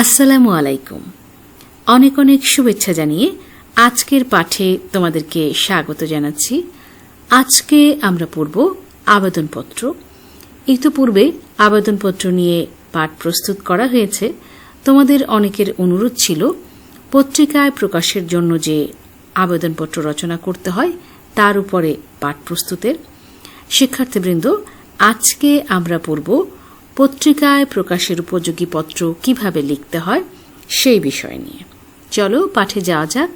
আসসালামু আলাইকুম। অনেক অনেক শুভেচ্ছা জানিয়ে আজকের পাঠে তোমাদেরকে স্বাগত জানাচ্ছি। আজকে আমরা পড়ব আবেদনপত্র। ইতোপূর্বে আবেদনপত্র নিয়ে পাঠ প্রস্তুত করা হয়েছে। তোমাদের অনেকের অনুরোধ ছিল পত্রিকায় প্রকাশের জন্য যে আবেদনপত্র রচনা করতে হয়, তার উপরে পাঠ প্রস্তুতের। শিক্ষার্থীবৃন্দ, আজকে আমরা পড়ব পত্রিকায় প্রকাশের উপযোগী পত্র কীভাবে লিখতে হয়, সেই বিষয় নিয়ে। চলো পাঠে যাওয়া যাক।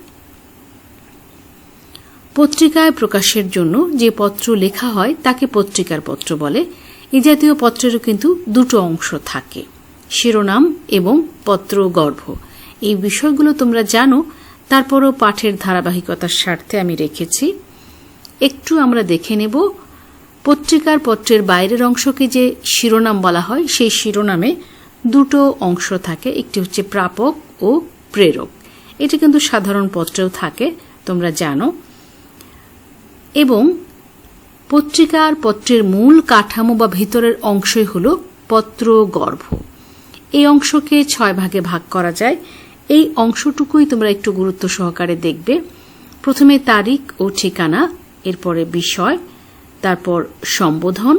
পত্রিকায় প্রকাশের জন্য যে পত্র লেখা হয়, তাকে পত্রিকার পত্র বলে। এ জাতীয় পত্রেরও কিন্তু দুটো অংশ থাকে, শিরোনাম এবং পত্র গর্ভ। এই বিষয়গুলো তোমরা জানো, তারপরও পাঠের ধারাবাহিকতার স্বার্থে আমি রেখেছি। একটু আমরা দেখে নেব পত্রিকার পত্রের বাইরের অংশকে যে শিরোনাম বলা হয়, সেই শিরোনামে দুটো অংশ থাকে, একটি হচ্ছে প্রাপক ও প্রেরক। এটি কিন্তু সাধারণ পত্রেও থাকে, তোমরা জানো। এবং পত্রিকার পত্রের মূল কাঠামো বা ভিতরের অংশই হল পত্র গর্ভ। এই অংশকে ছয় ভাগে ভাগ করা যায়। এই অংশটুকুই তোমরা একটু গুরুত্ব সহকারে দেখবে। প্রথমে তারিখ ও ঠিকানা, এরপরে বিষয় তারপর সম্বোধন,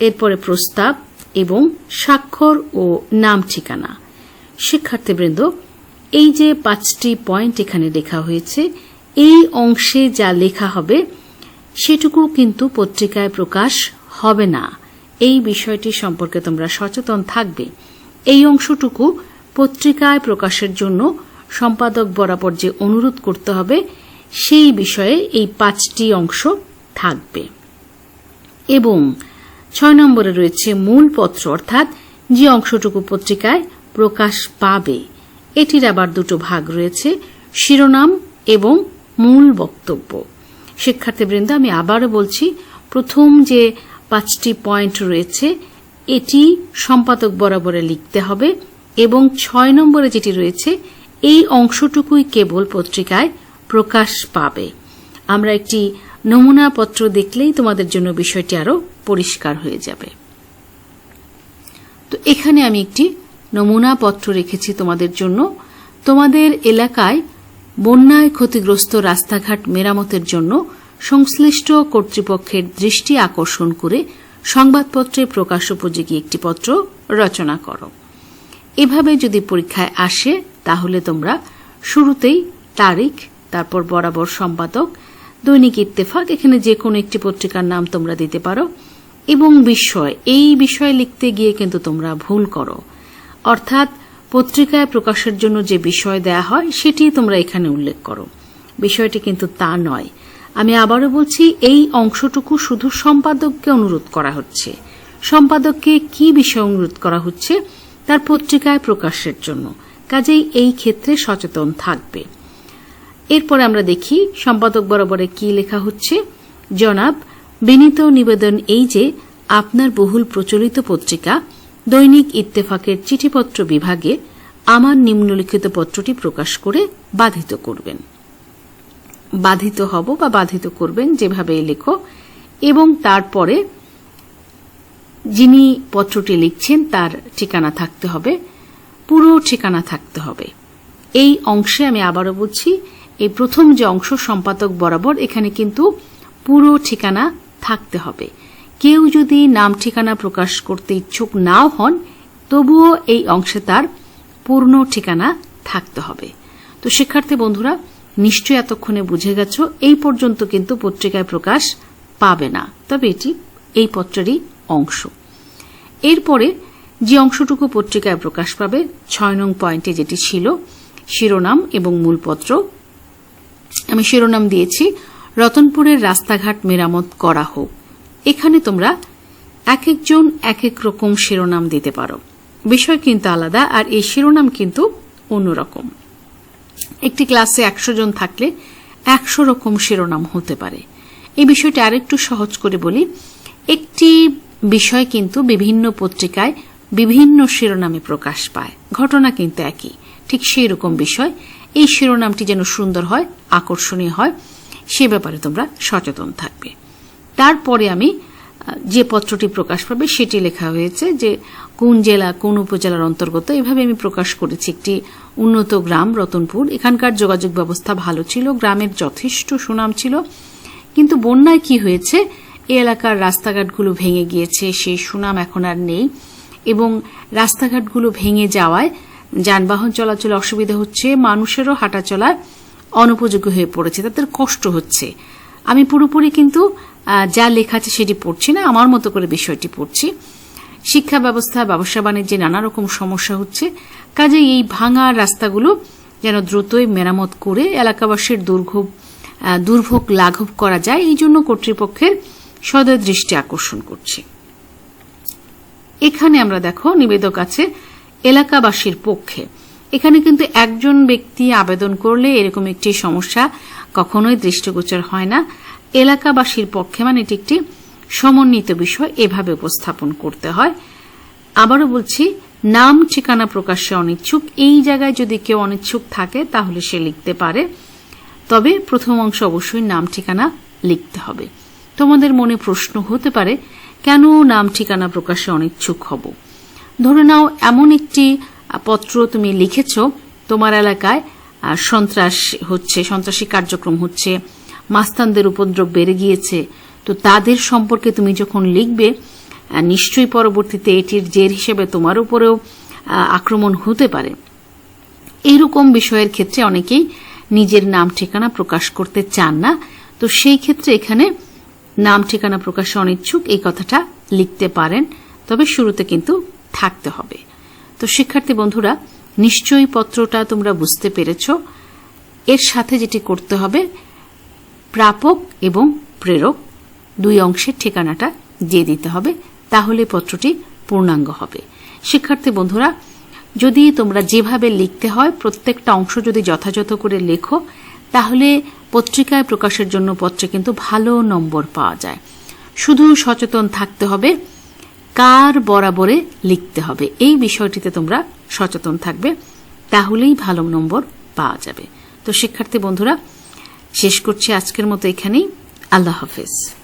এরপরে প্রস্তাব এবং স্বাক্ষর ও নাম ঠিকানা। শিক্ষার্থীবৃন্দ, এই যে পাঁচটি পয়েন্ট এখানে লেখা হয়েছে, এই অংশে যা লেখা হবে, সেটুকু কিন্তু পত্রিকায় প্রকাশ হবে না। এই বিষয়টি সম্পর্কে তোমরা সচেতন থাকবে। এই অংশটুকু পত্রিকায় প্রকাশের জন্য সম্পাদক বরাবর যে অনুরোধ করতে হবে, সেই বিষয়ে এই পাঁচটি অংশ থাকবে। এবং ছয় নম্বরে রয়েছে মূল পত্র, অর্থাৎ যে অংশটুকু পত্রিকায় প্রকাশ পাবে, এটির আবার দুটো ভাগ রয়েছে, শিরোনাম এবং মূল বক্তব্য। শিক্ষার্থীবৃন্দ, আমি আবারও বলছি, প্রথম যে পাঁচটি পয়েন্ট রয়েছে, এটি সম্পাদক বরাবরে লিখতে হবে এবং ছয় নম্বরে যেটি রয়েছে, এই অংশটুকুই কেবল পত্রিকায় প্রকাশ পাবে। আমরা একটি নমুনা পত্র দেখলেই তোমাদের জন্য বিষয়টি আরও পরিষ্কার হয়ে যাবে। তো এখানে আমি একটি নমুনা পত্র রেখেছি তোমাদের জন্য। তোমাদের এলাকায় বন্যায় ক্ষতিগ্রস্ত রাস্তাঘাট মেরামতের জন্য সংশ্লিষ্ট কর্তৃপক্ষের দৃষ্টি আকর্ষণ করে সংবাদপত্রে প্রকাশ উপযোগী একটি পত্র রচনা করো। এভাবে যদি পরীক্ষায় আসে, তাহলে তোমরা শুরুতেই তারিখ, তারপর বরাবর সম্পাদক দৈনিক ইত্তেফাক, এখানে যে কোনো একটি পত্রিকার নাম তোমরা দিতে পারো। এবং বিষয়, এই বিষয় লিখতে গিয়ে কিন্তু তোমরা ভুল করো। অর্থাৎ পত্রিকায় প্রকাশের জন্য যে বিষয় দেয়া হয়, সেটি তোমরা এখানে উল্লেখ করো। বিষয়টি কিন্তু তা নয়। আমি আবারও বলছি, এই অংশটুকু শুধু সম্পাদককে অনুরোধ করা হচ্ছে। সম্পাদককে কি বিষয় অনুরোধ করা হচ্ছে, তার পত্রিকায় প্রকাশের জন্য। কাজেই এই ক্ষেত্রে সচেতন থাকবে। এরপরে আমরা দেখি সম্পাদক বরাবরে কি লেখা হচ্ছে। জনাব, বিনীত নিবেদন এই যে, আপনার বহুল প্রচলিত পত্রিকা, দৈনিক ইত্তেফাকের চিঠিপত্র বিভাগে আমার নিম্নলিখিত পত্রটি প্রকাশ করে বাধিত করবেন। বাধিত হব বা বাধিত করবেন যেভাবে লেখো, এবং তারপরে যিনি পত্রটি লিখছেন তার ঠিকানা থাকতে হবে, পুরো ঠিকানা থাকতে হবে। এই অংশে আমি আবারও বলছি এই প্রথম যে অংশ সম্পাদক বরাবর এখানে কিন্তু পুরো ঠিকানা থাকতে হবে। কেউ যদি নাম ঠিকানা প্রকাশ করতে ইচ্ছুক নাও হন, তবুও এই অংশে তার পূর্ণ ঠিকানা থাকতে হবে। তো শিক্ষার্থী বন্ধুরা, নিশ্চয়ই এতক্ষণে বুঝে গেছ, এই পর্যন্ত কিন্তু পত্রিকায় প্রকাশ পাবে না। তবে এটি এই পত্রেরই অংশ। এরপরে যে অংশটুকু পত্রিকায় প্রকাশ পাবে, ছয় নং পয়েন্টে যেটি ছিল শিরোনাম এবং মূলপত্র আমি শিরোনাম দিয়েছি, রতনপুরের রাস্তাঘাট মেরামত করা হোক। এখানে তোমরা এক একজন এক এক রকম শিরোনাম দিতে পারো। বিষয় কিন্তু আলাদা আর এই শিরোনাম কিন্তু অন্যরকম। একটি ক্লাসে একশো জন থাকলে একশো রকম শিরোনাম হতে পারে। এই বিষয়টা আরেকটু সহজ করে বলি। একটি বিষয় কিন্তু বিভিন্ন পত্রিকায় বিভিন্ন শিরোনামে প্রকাশ পায়। ঘটনা কিন্তু একই। ঠিক সেই রকম বিষয় এই শিরোনামটি যেন সুন্দর হয়, আকর্ষণীয় হয়, সে ব্যাপারে তোমরা সচেতন থাকবে। তারপরে আমি যে পত্রটি প্রকাশ পাবে সেটি লেখা হয়েছে যে কোন জেলা, কোন উপজেলার অন্তর্গত। এভাবে আমি প্রকাশ করেছি একটি উন্নত গ্রাম, রতনপুর। এখানকার যোগাযোগ ব্যবস্থা ভালো ছিল, গ্রামের যথেষ্ট সুনাম ছিল। কিন্তু বন্যায় কি হয়েছে? এই এলাকার রাস্তাঘাটগুলো ভেঙে গিয়েছে, সেই সুনাম এখন আর নেই। এবং রাস্তাঘাটগুলো ভেঙে যাওয়ায় যানবাহন চলাচলে অসুবিধা হচ্ছে, মানুষেরও হাঁটা চলার অনুপযোগী হয়ে পড়েছে, তাদের কষ্ট হচ্ছে। আমি পুরোপুরি কিন্তু যা লেখা আছে সেটি পড়ছি না, আমার মতো করে বিষয়টি পড়ছি। শিক্ষা ব্যবস্থা, ব্যবসা বাণিজ্যে নানা রকম সমস্যা হচ্ছে। কাজে এই ভাঙা রাস্তাগুলো যেন দ্রুতই মেরামত করে এলাকাবাসীর দুর্ভোগ দুর্ভোগ লাঘব করা যায়, এই জন্য কর্তৃপক্ষের সদয় দৃষ্টি আকর্ষণ করছে। এখানে আমরা দেখো, নিবেদক আছে এলাকাবাসীর পক্ষে। এখানে কিন্তু একজন ব্যক্তি আবেদন করলে এরকম একটি সমস্যা কখনোই দৃষ্টিগোচর হয় না। এলাকাবাসীর পক্ষে মানে এটি একটি সমন্বিত বিষয়, এভাবে উপস্থাপন করতে হয়। আবারও বলছি, নাম ঠিকানা প্রকাশে অনিচ্ছুক। এই জায়গায় যদি কেউ অনিচ্ছুক থাকে, তাহলে সে লিখতে পারে। তবে প্রথম অংশ অবশ্যই নাম ঠিকানা লিখতে হবে। তোমাদের মনে প্রশ্ন হতে পারে, কেন নাম ঠিকানা প্রকাশে অনিচ্ছুক হব? ধরে নাও, এমন একটি পত্র তুমি লিখেছ, তোমার এলাকায় সন্ত্রাস হচ্ছে, সন্ত্রাসী কার্যক্রম হচ্ছে, মাস্তানদের উপদ্রব বেড়ে গিয়েছে, তো তাদের সম্পর্কে তুমি যখন লিখবে নিশ্চয়ই পরবর্তীতে এটির জের হিসেবে তোমার উপরেও আক্রমণ হতে পারে। এইরকম বিষয়ের ক্ষেত্রে অনেকেই নিজের নাম ঠিকানা প্রকাশ করতে চান না, তো সেই ক্ষেত্রে এখানে নাম ঠিকানা প্রকাশে অনিচ্ছুক, এই কথাটা লিখতে পারেন, তবে শুরুতে কিন্তু থাকতে হবে। তো শিক্ষার্থী বন্ধুরা, নিশ্চয়ই পত্রটা তোমরা বুঝতে পেরেছ। এর সাথে যেটি করতে হবে, প্রাপক এবং প্রেরক দুই অংশের ঠিকানাটা দিয়ে দিতে হবে, তাহলে পত্রটি পূর্ণাঙ্গ হবে। শিক্ষার্থী বন্ধুরা, যদি তোমরা যেভাবে লিখতে হয়, প্রত্যেকটা অংশ যদি যথাযথ করে লেখো, তাহলে পত্রিকায় প্রকাশের জন্য পত্রে কিন্তু ভালো নম্বর পাওয়া যায়। শুধু সচেতন থাকতে হবে কার বরাবরে লিখতে হবে। এই বিষয়টিতে তোমরা সচেতন থাকবে, তাহলেই ভালো নম্বর পাওয়া যাবে। তো শিক্ষার্থী বন্ধুরা, শেষ করছি আজকের মতো এখানেই। আল্লাহ হাফেজ।